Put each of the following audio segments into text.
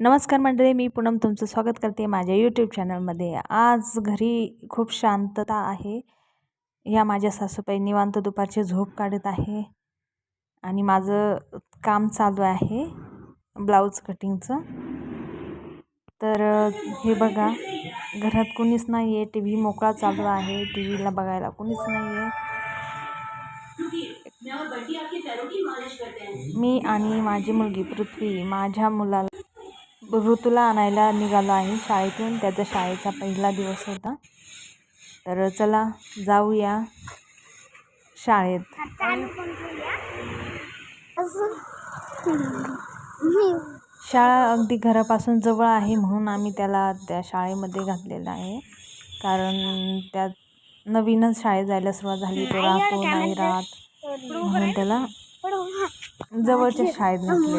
नमस्कार मंडळी मी पूनम तुमचं स्वागत करते माझ्या यूट्यूब चॅनलमध्ये आज घरी खूप शांतता आहे. ह्या माझ्या सासूबाई निवांत दुपारची झोप काढत आहे आणि माझं काम चालू आहे ब्लाऊज कटिंगचं. तर हे बघा घरात कोणीच नाही आहे टी व्ही मोकळा चालू आहे टी व्हीला बघायला कोणीच नाही आहे मी आणि माझी मुलगी पृथ्वी माझ्या मुलाला ऋतूला आणायला निघालो आहे. शाळेतून त्याचा शाळेचा पहिला दिवस होता. तर चला जाऊया शाळेत. शाळा अगदी घरापासून जवळ आहे म्हणून आम्ही त्याला त्या शाळेमध्ये घातलेलं आहे. कारण त्यात नवीनच शाळेत जायला सुरुवात झाली. तो राहतो नाही राहत. म्हणून त्याला जवळच्या शाळेत घातलेलं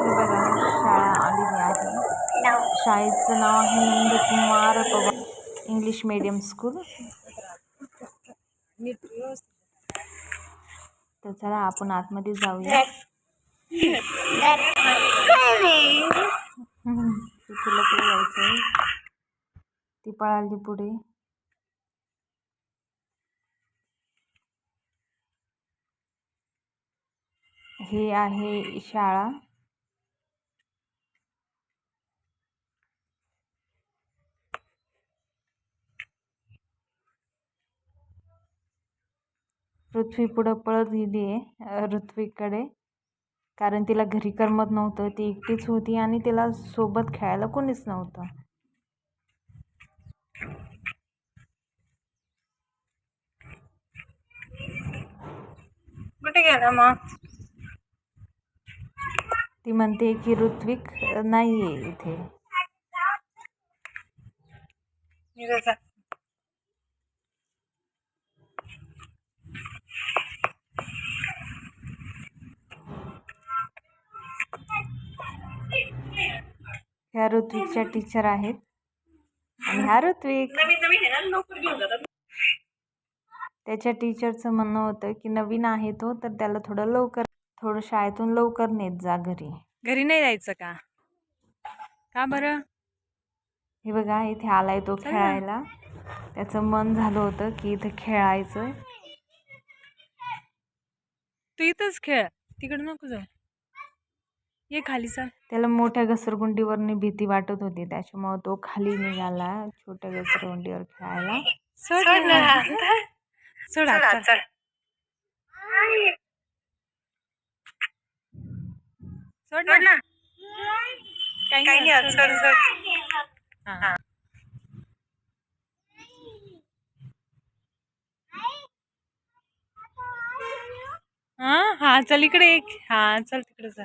हे बघा शाळा आलेली आहे शाळेचं नाव आहे Nandkumar Pawar English medium school. तर चला आपण आतमध्ये जाऊया. तुला पुढे जायचं आहे. ती पळाली पुढे. हे आहे शाळा. पृथ्वी पुढं पळत गेली आहे ऋत्विककडे. कारण तिला घरी करमत नव्हतं. ती एकटीच होती आणि तिला सोबत खेळायला कोणीच नव्हतं. कुठे गेला मग? ती म्हणते की ऋत्विक नाही आहे इथे ह्या ऋत्विकच्या टीचर आहेत. आणि हा ऋत्विक त्याच्या टीचरचं म्हणणं होतं की नवीन आहे तो तर त्याला थोडं लवकर थोडं शाळेतून लवकर नेत जा घरी. घरी नाही जायचं का? का बरं? हे बघा इथे आलाय तो खेळायला. त्याचं मन झालं होतं की इथे खेळायचं. तू इथंच खेळ. तिकडे नको जाऊ. ये खाली चाल त्याला मोठ्या घसरगुंडीवरनी भीती वाटत होती. त्याच्यामुळे तो खाली निघाला छोट्या घसरगुंडीवर खेळायला. सोड ना. सोड हात, चल. सोड ना. काही नाही सोड सोड हा. हा हा चल इकडे एक. हा चल तिकडे चल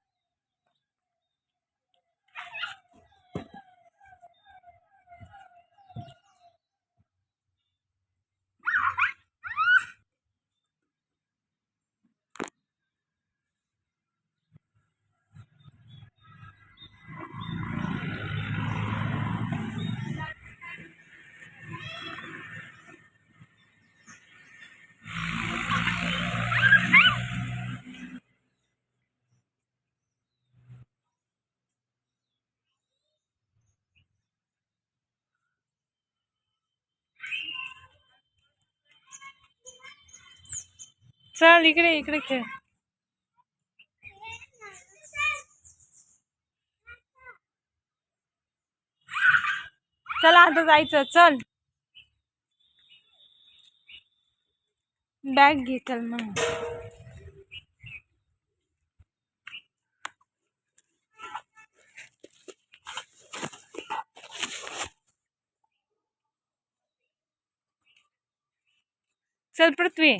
चल इकडे इकडे खेळ. चला आता जायचं चल. बॅग घे चल मग. चल पृथ्वी.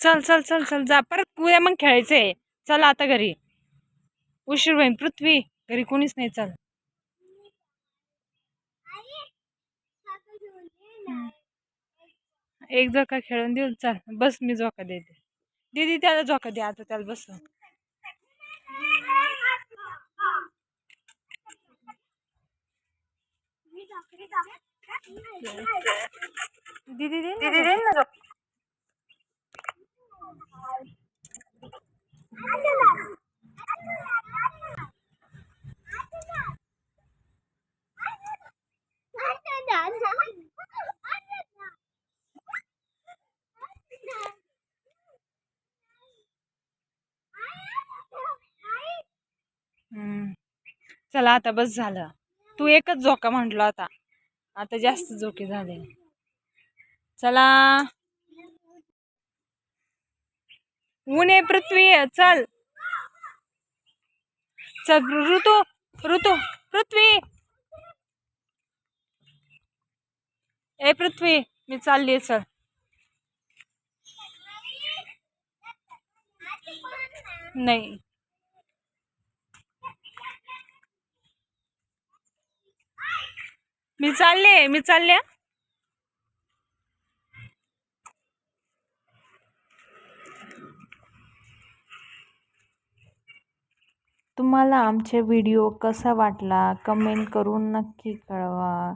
चल चल चल चल जा परत उद्या मग खेळायचंय चल आता घरी उशीर होईन पृथ्वी घरी कोणीच नाही चल एक झोका खेळून देऊ चल बस मी झोका देते दीदी त्याला झोका दे आता त्याला बस दीदी दे दीदी दे ना चला आता बस झालं. तू एकच झोका म्हटलं आता आता जास्त झोके झाले. चला. ऊन आहे पृथ्वी चल। चल ऋतू ऋतू पृथ्वी। ए पृथ्वी मी चालली चल। नाही। मी चालले मी चालले तुम्हाला आमचे व्हिडिओ कसा वाटला? कमेंट करून नक्की कळवा.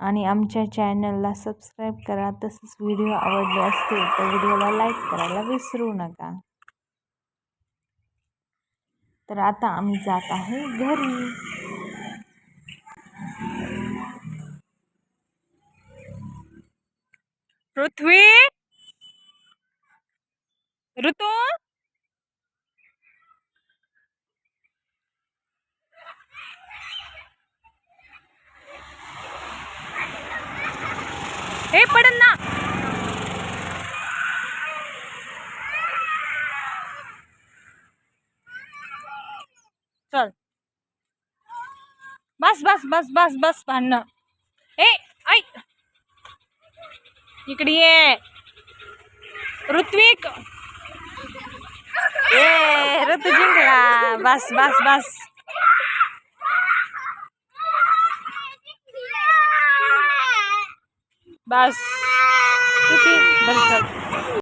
आणि आमच्या चॅनलला सबस्क्राईब करा. तसेच व्हिडिओ आवडले असतील तर व्हिडिओला लाईक करायला विसरू नका. तर आता आम्ही जात आहे घरी. पृथ्वी? ऋतू? पडन चल। बस बस बस बस बस ए इकडे ऋत्विक। ए बस बस बस। बस किती बरं चल